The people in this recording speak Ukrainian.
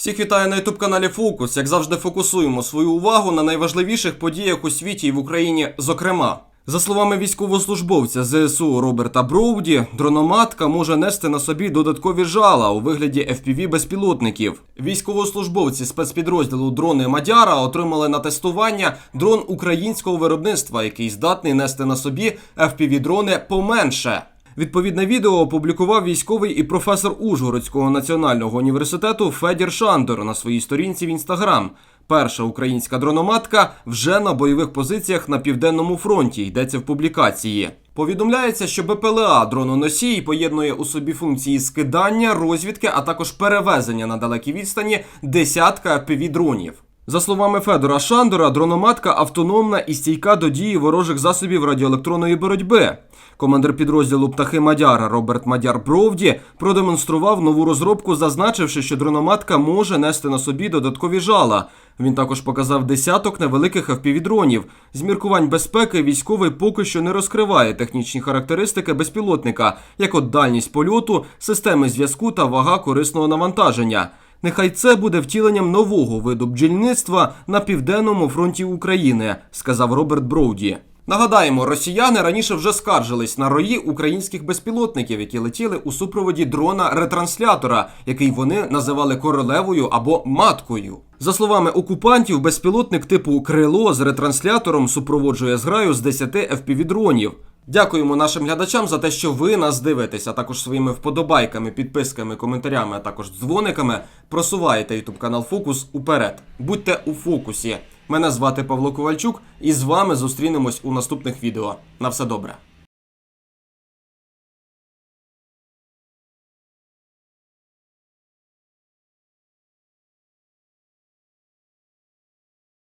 Всіх вітаю на ютуб каналі Фокус. Як завжди, фокусуємо свою увагу на найважливіших подіях у світі і в Україні, зокрема. За словами військовослужбовця ЗСУ Роберта Броуді, дрономатка може нести на собі додаткові жала у вигляді fpv безпілотників. Військовослужбовці спецпідрозділу дрони Мадяра отримали на тестування дрон українського виробництва, який здатний нести на собі fpv дрони поменше. Відповідне відео опублікував військовий і професор Ужгородського національного університету Федір Шандор на своїй сторінці в інстаграм. Перша українська дрономатка вже на бойових позиціях на південному фронті йдеться в публікації. Повідомляється, що БПЛА дрононосій поєднує у собі функції скидання, розвідки, а також перевезення на далекій відстані десятка FPV-дронів. За словами Федора Шандора, дрономатка автономна і стійка до дії ворожих засобів радіоелектронної боротьби. Командир підрозділу птахи Мадяра Роберт Мадяр Бровді продемонстрував нову розробку, зазначивши, що дрономатка може нести на собі додаткові жала. Він також показав десяток невеликих FPV-дронів. З міркувань безпеки військовий поки що не розкриває технічні характеристики безпілотника, як от дальність польоту, системи зв'язку та вага корисного навантаження. Нехай це буде втіленням нового виду бджільництва на південному фронті України, сказав Роберт Броуді. Нагадаємо, росіяни раніше вже скаржились на рої українських безпілотників, які летіли у супроводі дрона ретранслятора, який вони називали королевою або маткою. За словами окупантів, безпілотник типу крило з ретранслятором супроводжує зграю з 10 FPV-дронів. Дякуємо нашим глядачам за те, що ви нас дивитеся, а також своїми вподобайками, підписками, коментарями, а також дзвониками просуваєте YouTube канал Фокус уперед. Будьте у фокусі. Мене звати Павло Ковальчук, і з вами зустрінемось у наступних відео. На все добре.